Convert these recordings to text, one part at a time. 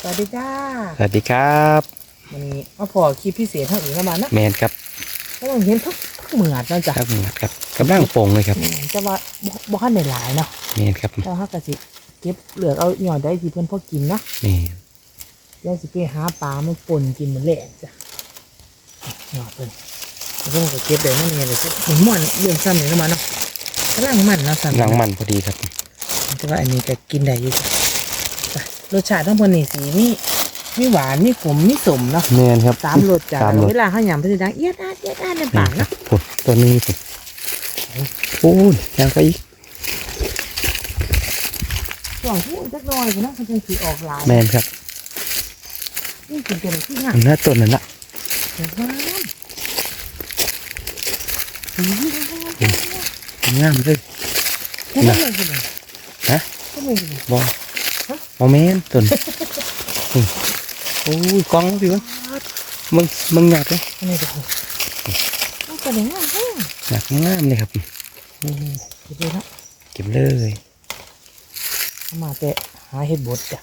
สวัสดีจ้าสวัสดีครับวันนี้มาพอคลิปพิเศษทั้งอีกประมาณนะแมนครับก็ต้องเห็นทุกทุกเหมือดนะจ๊ะครับครับกำลังโป่งเลยครับอืมจะว่าบ่บ่ทันได้หลายเนาะแมนครับแต่ถ้าก็สิเก็บเหลือกเอาหย่อนได้ที่เพิ่นพอกินนะแมนยายสิไปหาปลามาป่นกินเหมือนแหลกจ้ะหยอดเพิ่นแล้วก็มันก็เก็บได้นั่นไงเลยจ้ะหมุนม่วนเรื่องซ้ำนี่นะมาเนาะกำลังมันเนาะซ้ำหลังมันพอดีครับแต่ว่าอันนี้ก็กินได้อยู่จ้ะจ้ะ รสชาติทั้งหมดนี่สีมีมีหวานมีขมมีสมเนาะแมนครับสามรสจ้ะสามรสเวลาเขายำเพิ่นสิดังเอียดอาดเอียดอาดในแมปานกครัเนาะบโอ้ตัวนี้ผมโอ้ยยังไปอีกช่วงที่จักหน่อยก็นะมันจะสีออกหลายแมนครับนี่กินเป็นที่งามอันนั้นต้นนั่นละเดี๋ยวงามอืมงามเลยแค่นั้นเลยสิฮะแค่นั้นเลยบอ ฮะบอแมนต้นนี่โอ้ยกล้องพี่วะมึงมึงหยักเลยอันนี้เดี๋ยวต้องกระเด้งงามแห้งหยักงามเลยครับนี่ๆเดี๋ยวนะเก็บเลยเอามาแต่หาเห็ดบดจ้ะ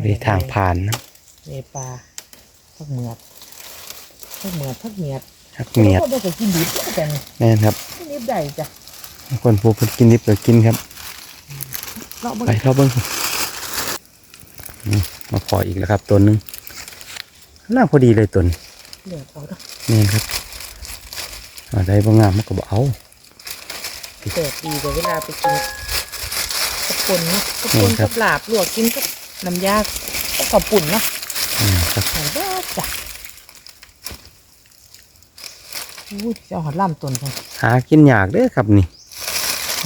เลยทางผ่านนะเนปลาพักเหมือดพักเหมือดพักเหมียดหักเมียดก็ได้แต่กินดิบแต่นี่แมนครับกินดิบได้จ้ะคนผู้เพิ่นกินดิบก็กินครับ เลาะเบิ่งไปรอบเบิ้งนี่มาขออีกแล้วครับตัวหนึงน่าพอดีเลยตัวนี้เดี๋ยวเอาเนาะนี่ครับอะไรบางงามมันก็บเอาเปิดดีแต่เวลาไปกินกระปุ่นเนาะกระปุ่นกับลาบลวกกินกับน้ำยากับกระปุ่นเนาะนี่ครับไหนเด้อจ้ะอุ้ยจะเอาหอดล่ำต้นเพิ่นหากินยากเด้อครับนี่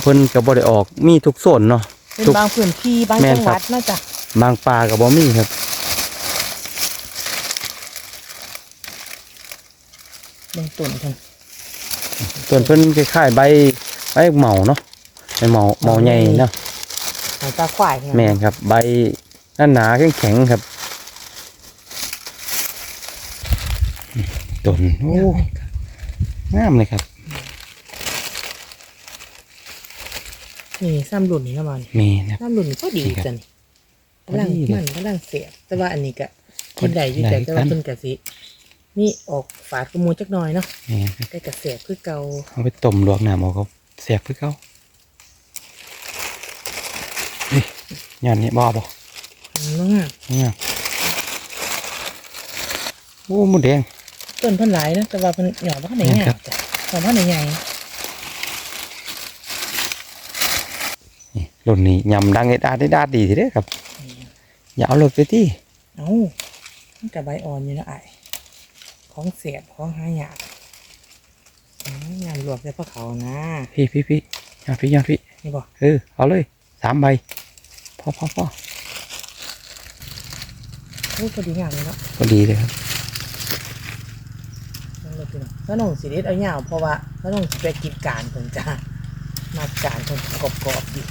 เพิ่นก็บ่ได้ออกมีทุกโซนเนาะ เป็นทุกบางพื้นที่บางแม่นจังหครับวัดเนาะจ้ะบางปลาก็บ่มีครับเบิ่งต้นเพิ่นต้นเพิ่นคล้ายๆใบใบเหมาเนาะใบเหมาเหมาใหญ่เนาะหายตาควายเนี่ยแม่นครับ ใบหนาๆแข็งๆครับต้นโอ้งามเลยครับ นี่ซ้ำรุ่นนี่ละมันมีนะซ้ำรุ่นนี่ก็ดีนี่ครับจังกำลังพอดีเลยมันกำลังเสียบ แต่ว่าอันนี้ก็กินได้อยู่ได้แต่แต่ว่ากัน เพิ่นกะสินี่ออกฝาดกระมูลจักหน่อยเนาะนี่ครับแต่กระเสียบคือเก่าเอาไปต้มลวกน้ำเอาเขาเสียบคือเขานี่ยอดนี้บ่บ่อืมงามเนี่ยโอ้หมดแดง ต้นเพิ่นหลายนะแต่ว่าเพิ่นหย่อบ่ทันได้แม่นงาครัมบจ้ะหย่อบ่ทันได้ใหญ่ รุ่นนี้ยำดังเอ็ดอาดเอ็ดอาดดีทีเด้อครับ อย่าเอารถไปที่เอ้ามันกับใบอ่อนอยู่นะไอ้ายของเสียบของหายากอืมงานรวมแต่พวกเขานะ พี่พี่พี่ยอดพี่ยอดพี่นี่บอกเออเอาเลยสามใบพอพอพอโอ้พอดีงามเลยเนาะพอดีเลยครับนั่นเลยพี่น้องแล้วน้องสีเด็ดเอาเงาวเพราะว่าแล้วน้องสิไปกินการเพิ่นจ้ามาการเพิ่นกรอบๆดี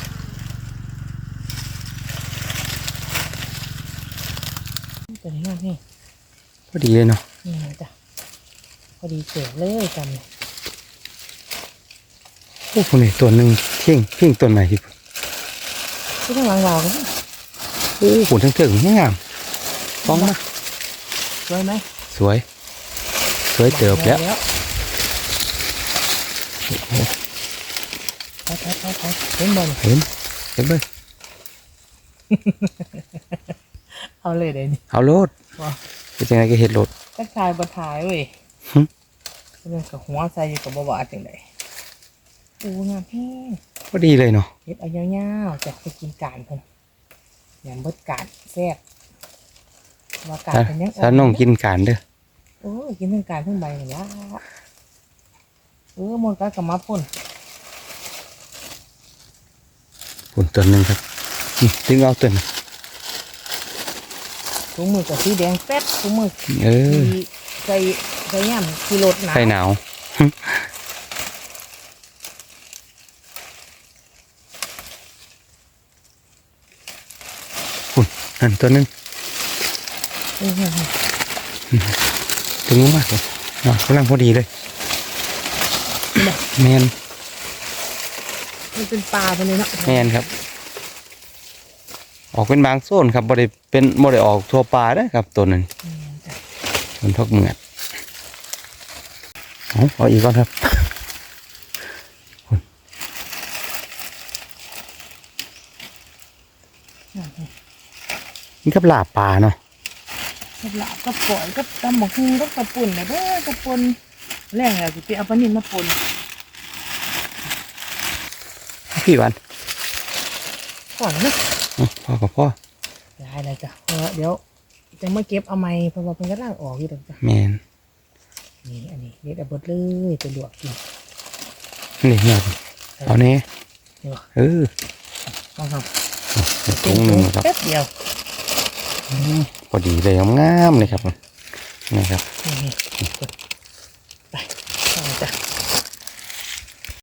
ตัวนี้งามนี่พอดีเลยเนาะนี่นะจ้ะพอดีเสียเลยกันเนี่ยโอ้คนนี้ตัวหนึ่งเที่ยงเที่ยงตัวใหม่ที่ที่ข้างหลังเราก็มีโอ้หุ่นทั้งเถิงงามฟ้องมาสวยไหมสวย สวยเติบแล้วไปไปไปไปเห็นบอลเห็นเห็นเลย เอาเลยเดี๋ยวนี้เอาโลดว้าเป็นยังไงก็เห็ดโลดตักทายบนทายเว้ยหึเรื่องกับหัวใส่อยู่กับบวาจังไดโอ้งามแห้งพอดีเลยเนาะเฮ็ดเอายาวๆจะไปกินการเพิ่นอย่างบดการแซ่บว่าการถ้าเป็นยังถ้าน้องกินการเด้อโอ้ยกินทั้งการทั้งใบนี่ละเออหมดก็กลับมาพ่นหุ่นตัวหนึ่งครับนี่ดึงเอาตัวนึง ถุงมือกับสีแดงแป๊ดถุงมือเออที่ใส่ใส่ย่ำที่รถหนาใส่หนาวหุ่นนั่นตัวหนึงเออถึงมากเลยอะกำลังพอดีเลยแมนมันเป็นปลาไปเลยเนาะแมนครับ ออกเป็นบางโซนครับบ่ได้เป็นบ่ได้ออกทั่วป่าเด้อครับตัวนั้นแม่นจ้ะมันทกเหมือดเอาเอาอีกก่อนครับนั่นไงนี่กับลาบปลาเนาะกับหลาบกับปล่อยกับตำหมกฮูกับกระปุ่นนะเด้อกระปุ่นแรงแล้วสิไปเอาปลานิ่มมาป่นพี่วันก่อนนะเอา พ่อกับพ่อได้เลยจ้ะเพราะว่าเดี๋ยวจะมาเก็บเอาไม้เพราะว่าเป็นกระล่างออกอยู่ตรงจ้ะแมนนี่อันนี้เด็ดเอาเบดเลยไปลวกกินนี่เนี่ยเอาเนี้นี่วะเออต้องทถุงหนึ่งครับแป๊บเดียวอืมพอดีเลยงามๆเลยครับนี่ครับนี่นี่กดไปเอาจ้ะ